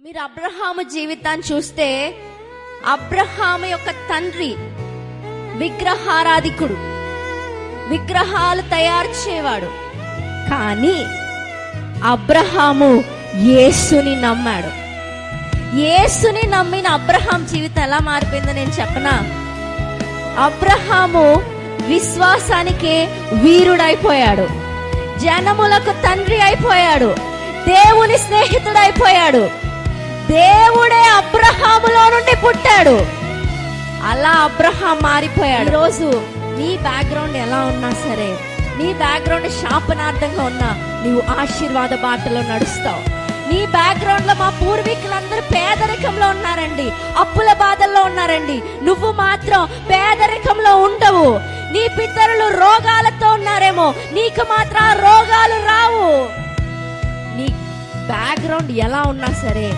మీరు అబ్రహాము జీవితాన్ని చూస్తే అబ్రహాము యొక్క తండ్రి విగ్రహారాధికుడు. విగ్రహాలు తయారు చేయవాడు కానీ అబ్రహాము యేసుని నమ్మాడు. యేసుని నమ్మిన అబ్రహాం జీవితం ఎలా మారిపోయిందో నేను చెప్పనా? అబ్రహాము విశ్వాసానికి వీరుడైపోయాడు. జనములకు తండ్రి అయిపోయాడు. దేవుని స్నేహితుడైపోయాడు. అయిపోయాడు పుట్టాడు. అలా అబ్రహాం మారిపోయాడు. రోజు నీ బ్యాక్గ్రౌండ్ ఎలా ఉన్నా సరే నీ బ్యాక్గ్రౌండ్ శాపనార్థంగా ఉన్నా నీవు ఆశీర్వాద బాటలో నడుస్తావు. నీ బ్యాక్గ్రౌండ్లో మా పూర్వీకులందరూ పేదరికంలో ఉన్నారండి అప్పుల బాధల్లో ఉన్నారండి. నువ్వు మాత్రం పేదరికంలో ఉండవు. నీ పితరులు రోగాలతో ఉన్నారేమో నీకు మాత్రం ఆ రోగాలు రావు. నీ బ్యాక్గ్రౌండ్ ఎలా ఉన్నా సరే